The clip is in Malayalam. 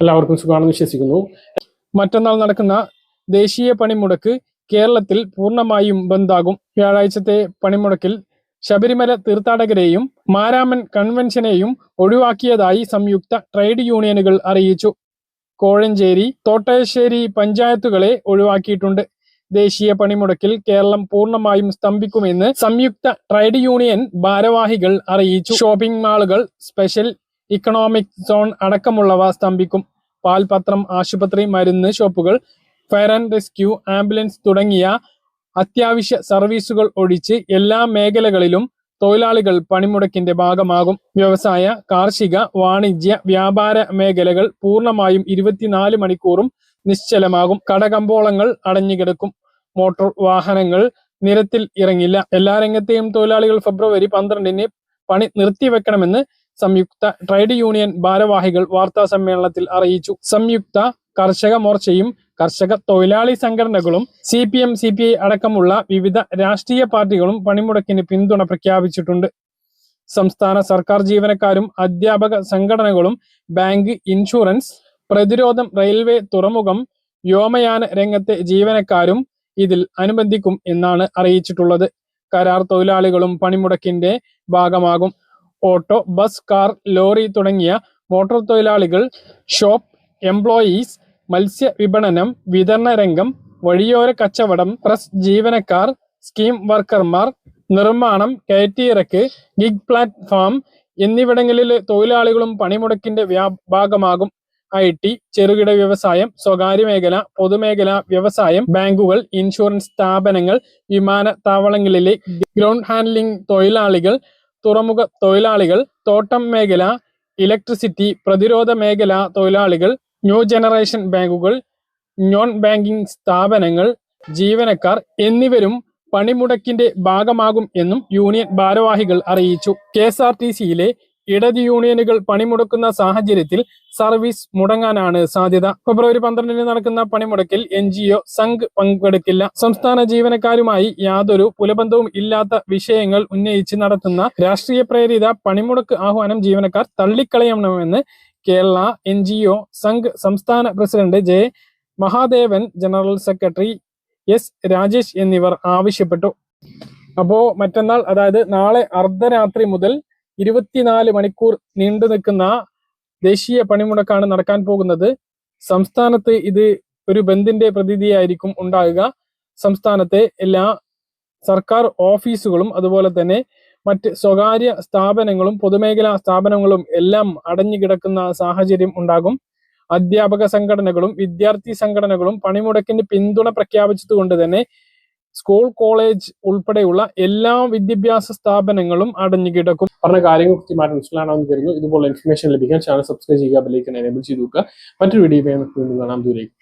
എല്ലാവർക്കും സുഖമാണെന്ന് വിശ്വസിക്കുന്നു. മറ്റന്നാൾ നടക്കുന്ന ദേശീയ പണിമുടക്ക് കേരളത്തിൽ പൂർണമായും ബന്ദാകും. വ്യാഴാഴ്ചത്തെ പണിമുടക്കിൽ ശബരിമല തീർത്ഥാടകരെയും മാരാമൻ കൺവെൻഷനെയും ഒഴിവാക്കിയതായി സംയുക്ത ട്രേഡ് യൂണിയനുകൾ അറിയിച്ചു. കോഴഞ്ചേരി തോട്ടയശ്ശേരി പഞ്ചായത്തുകളെ ഒഴിവാക്കിയിട്ടുണ്ട്. ദേശീയ പണിമുടക്കിൽ കേരളം പൂർണമായും സ്തംഭിക്കുമെന്ന് സംയുക്ത ട്രേഡ് യൂണിയൻ ഭാരവാഹികൾ അറിയിച്ചു. ഷോപ്പിംഗ് മാളുകൾ സ്പെഷ്യൽ ഇക്കണോമിക് സോൺ അടക്കമുള്ളവ സ്തംഭിക്കും. പാൽപത്രം ആശുപത്രി മരുന്ന് ഷോപ്പുകൾ ഫയർ ആൻഡ് റെസ്ക്യൂ ആംബുലൻസ് തുടങ്ങിയ അത്യാവശ്യ സർവീസുകൾ ഒഴിച്ച് എല്ലാ മേഖലകളിലും തൊഴിലാളികൾ പണിമുടക്കിന്റെ ഭാഗമാകും. വ്യവസായ കാർഷിക വാണിജ്യ വ്യാപാര മേഖലകൾ പൂർണമായും ഇരുപത്തിനാല് മണിക്കൂറും നിശ്ചലമാകും. കടകമ്പോളങ്ങൾ അടഞ്ഞുകിടക്കും. മോട്ടോർ വാഹനങ്ങൾ നിരത്തിൽ ഇറങ്ങില്ല. എല്ലാ രംഗത്തെയും തൊഴിലാളികൾ ഫെബ്രുവരി പന്ത്രണ്ടിന് പണി നിർത്തിവെക്കണമെന്ന് സംയുക്ത ട്രേഡ് യൂണിയൻ ഭാരവാഹികൾ വാർത്താ സമ്മേളനത്തിൽ അറിയിച്ചു. സംയുക്ത കർഷക മോർച്ചയും കർഷക തൊഴിലാളി സംഘടനകളും C P M C P I അടക്കമുള്ള വിവിധ രാഷ്ട്രീയ പാർട്ടികളും പണിമുടക്കിന് പിന്തുണ പ്രഖ്യാപിച്ചിട്ടുണ്ട്. സംസ്ഥാന സർക്കാർ ജീവനക്കാരും അധ്യാപക സംഘടനകളും ബാങ്ക് ഇൻഷുറൻസ് പ്രതിരോധം റെയിൽവേ തുറമുഖം വ്യോമയാന രംഗത്തെ ജീവനക്കാരും ഇതിൽ അനുബന്ധിക്കും എന്നാണ് അറിയിച്ചിട്ടുള്ളത്. കരാർ തൊഴിലാളികളും പണിമുടക്കിന്റെ ഭാഗമാകും. ഓട്ടോ ബസ് കാർ ലോറി തുടങ്ങിയ മോട്ടോർ തൊഴിലാളികൾ ഷോപ്പ് എംപ്ലോയീസ് മത്സ്യ വിപണനം വിതരണ രംഗം വഴിയോര കച്ചവടം പ്രസ് ജീവനക്കാർ സ്കീം വർക്കർമാർ നിർമ്മാണം കയറ്റിയിറക്ക് ഗിഗ് പ്ലാറ്റ്ഫോം എന്നിവിടങ്ങളിലെ തൊഴിലാളികളും പണിമുടക്കിന്റെ വ്യാഭാഗമാകും ഐ ടി ചെറുകിട വ്യവസായം സ്വകാര്യ മേഖല പൊതുമേഖല വ്യവസായം ബാങ്കുകൾ ഇൻഷുറൻസ് സ്ഥാപനങ്ങൾ വിമാനത്താവളങ്ങളിലെ ഗ്രൗണ്ട് ഹാൻഡ്ലിംഗ് തൊഴിലാളികൾ തുറമുഖ തൊഴിലാളികൾ തോട്ടം മേഖല ഇലക്ട്രിസിറ്റി പ്രതിരോധ മേഖല തൊഴിലാളികൾ ന്യൂ ജനറേഷൻ ബാങ്കുകൾ നോൺ ബാങ്കിംഗ് സ്ഥാപനങ്ങൾ ജീവനക്കാർ എന്നിവരും പണിമുടക്കിന്റെ ഭാഗമാകും എന്നും യൂണിയൻ ഭാരവാഹികൾ അറിയിച്ചു. കെ എസ് ആർ ടി സിയിലെ ഇടത് യൂണിയനുകൾ പണിമുടക്കുന്ന സാഹചര്യത്തിൽ സർവീസ് മുടങ്ങാനാണ് സാധ്യത. ഫെബ്രുവരി പന്ത്രണ്ടിന് നടക്കുന്ന പണിമുടക്കിൽ എൻ ജി ഒ സംഘ് പങ്കെടുക്കില്ല. സംസ്ഥാന ജീവനക്കാരുമായി യാതൊരു പുലബന്ധവും ഇല്ലാത്ത വിഷയങ്ങൾ ഉന്നയിച്ച് നടത്തുന്ന രാഷ്ട്രീയ പ്രേരിത പണിമുടക്ക് ആഹ്വാനം ജീവനക്കാർ തള്ളിക്കളയണമെന്ന് Kerala N G O Sangh സംസ്ഥാന president J Mahadevan general secretary S Rajesh എന്നിവർ ആവശ്യപ്പെട്ടു. അപ്പോ മറ്റന്നാൾ അതായത് നാളെ അർദ്ധരാത്രി മുതൽ ഇരുപത്തിനാല് മണിക്കൂർ നീണ്ടു നിൽക്കുന്ന ദേശീയ പണിമുടക്കാണ് നടക്കാൻ പോകുന്നത്. സംസ്ഥാനത്ത് ഇത് ഒരു ബന്ദിന്റെ പ്രതിനിധിയായിരിക്കും ഉണ്ടാകുക. സംസ്ഥാനത്തെ എല്ലാ സർക്കാർ ഓഫീസുകളും അതുപോലെ തന്നെ മറ്റ് സ്വകാര്യ സ്ഥാപനങ്ങളും പൊതുമേഖലാ സ്ഥാപനങ്ങളും എല്ലാം അടഞ്ഞു കിടക്കുന്ന സാഹചര്യം ഉണ്ടാകും. അധ്യാപക സംഘടനകളും വിദ്യാർത്ഥി സംഘടനകളും പണിമുടക്കിന് പിന്തുണ പ്രഖ്യാപിച്ചതുകൊണ്ട് തന്നെ സ്കൂൾ കോളേജ് ഉൾപ്പെടെയുള്ള എല്ലാ വിദ്യാഭ്യാസ സ്ഥാപനങ്ങളും അടഞ്ഞു കിടക്കും. പറഞ്ഞ കാര്യങ്ങൾ കൃത്യമായിട്ട് മനസ്സിലാണെന്ന് കരുതുന്നു. ഇതുപോലെ ഇൻഫർമേഷൻ ലഭിക്കാൻ ചാനൽ സബ്സ്ക്രൈബ് ചെയ്യുക ബെല്ലൈക്കൻ എനേബിൾ ചെയ്തു നോക്കുക മറ്റൊരു വീഡിയോ കാണാം. ദൂരേക്ക്